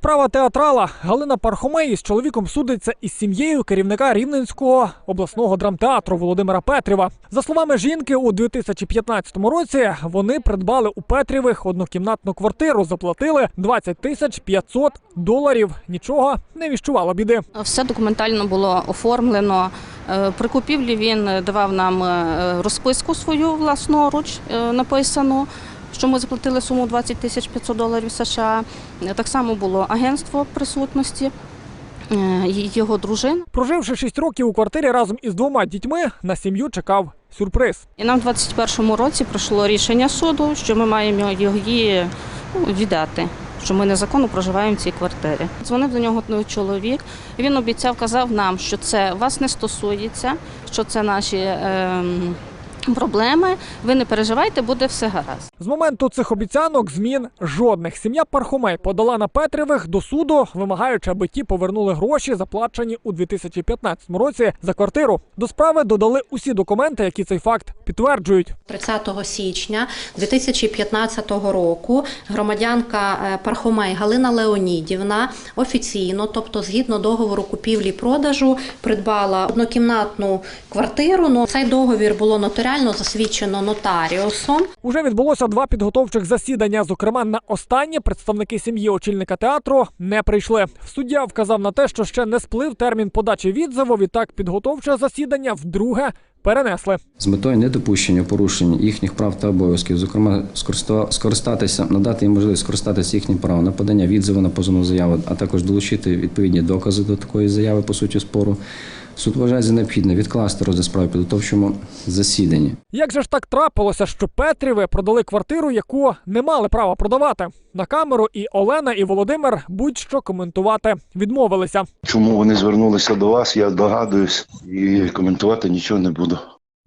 Справа театрала Галина Пархомей із чоловіком судиться із сім'єю керівника Рівненського обласного драмтеатру Володимира Петрєва. За словами жінки, у 2015 році вони придбали у Петрєвих однокімнатну квартиру, заплатили 20 тисяч 500 доларів. Нічого не віщувало біди. Все документально було оформлено. Е, При купівлі він давав нам е, розписку свою власноруч е, написану, що ми заплатили суму 20 тисяч 500 доларів США. Е, Так само було агентство присутності, е, його дружина. Проживши 6 років у квартирі разом із двома дітьми, на сім'ю чекав сюрприз. І нам в 2021 році прийшло рішення суду, що ми маємо її ну, віддати. Що ми незаконно проживаємо в цій квартирі. Дзвонив до нього чоловік. Він обіцяв, казав нам, що це вас не стосується, що це наші ем, проблеми. Ви не переживайте, буде все гаразд. З моменту цих обіцянок змін жодних. Сім'я Пархомей подала на Петрєвих до суду, вимагаючи, аби ті повернули гроші, заплачені у 2015 році за квартиру. До справи додали усі документи, які цей факт підтверджують. 30 січня 2015 року громадянка е, Пархомей Галина Леонідівна офіційно, тобто згідно договору купівлі-продажу, придбала однокімнатну квартиру. Ну, цей договір було нотаріально засвідчено нотаріусом. Уже відбулося два підготовчих засідання. Зокрема, на останнє представники сім'ї очільника театру не прийшли. Суддя вказав на те, що ще не сплив термін подачі відзиву. Відтак підготовче засідання вдруге перенесли. з метою недопущення порушень їхніх прав та обов'язків, зокрема скориста- скористатися, надати їм можливість скористатися їхнім правом на подання відзиву на позовну заяву, а також долучити відповідні докази до такої заяви по суті спору. Суд вважає за необхідне відкласти розгляд справи в підготовчому засіданні. Як же ж так трапилося, що Петріви продали квартиру, яку не мали права продавати? На камеру і Олена, і Володимир будь-що коментувати відмовилися. Чому вони звернулися до вас, я догадуюсь і коментувати нічого не буду.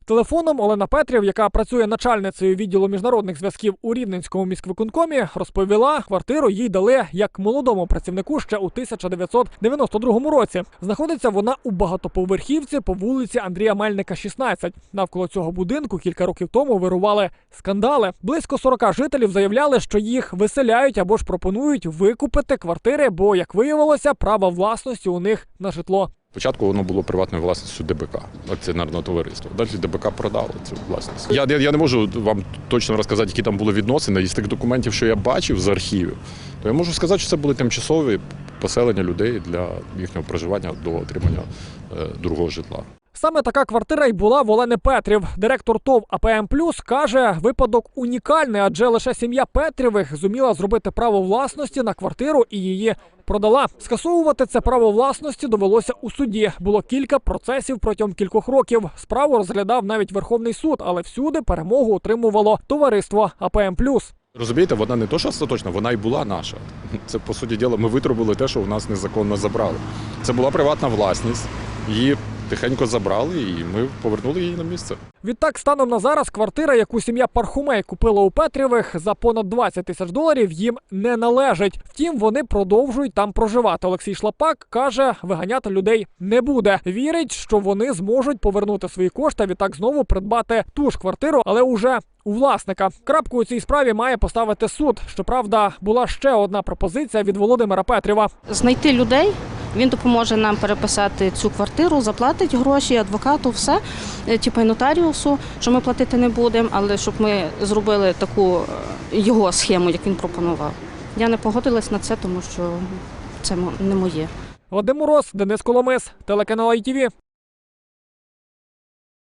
Телефоном Олена Петрів, яка працює начальницею відділу міжнародних зв'язків у Рівненському міськвиконкомі, розповіла, квартиру їй дали як молодому працівнику ще у 1992 році. Знаходиться вона у багатоповерхівці по вулиці Андрія Мельника, 16. Навколо цього будинку кілька років тому вирували скандали. Близько 40 жителів заявляли, що їх виселяють або ж пропонують викупити квартири, бо, як виявилося, право власності у них на житло. Спочатку воно було приватною власністю ДБК, акціонерного товариства. Далі ДБК продало цю власність. Я, я, я не можу вам точно розказати, які там були відносини. Із тих документів, що я бачив з архівів, то я можу сказати, що це були тимчасові поселення людей для їхнього проживання до отримання е, другого житла. Саме така квартира й була в Олени Петрів. Директор ТОВ АПМ Плюс каже, випадок унікальний, адже лише сім'я Петрівих зуміла зробити право власності на квартиру і її продала. Скасовувати це право власності довелося у суді. Було кілька процесів протягом кількох років. Справу розглядав навіть Верховний суд, але всюди перемогу отримувало товариство АПМ Плюс. Розумієте, вона не то, що остаточна, вона і була наша. Це по суті діла, ми витрубили те, що у нас незаконно забрали. Це була приватна власність. Її тихенько забрали, і ми повернули її на місце. Відтак, станом на зараз, квартира, яку сім'я Пархумей купила у Петрівих за понад 20 тисяч доларів, їм не належить. Втім, вони продовжують там проживати. Олексій Шлапак каже, виганяти людей не буде. Вірить, що вони зможуть повернути свої кошти, а відтак знову придбати ту ж квартиру, але уже у власника. Крапку у цій справі має поставити суд. Щоправда, була ще одна пропозиція від Володимира Петрєва. Знайти людей. Він допоможе нам переписати цю квартиру, заплатить гроші адвокату, все, е, типу і нотаріусу, що ми платити не будемо, але щоб ми зробили таку е, його схему, як він пропонував. Я не погодилась на це, тому що це не моє. Вадим Мороз, Денис Коломис, телеканал ITV.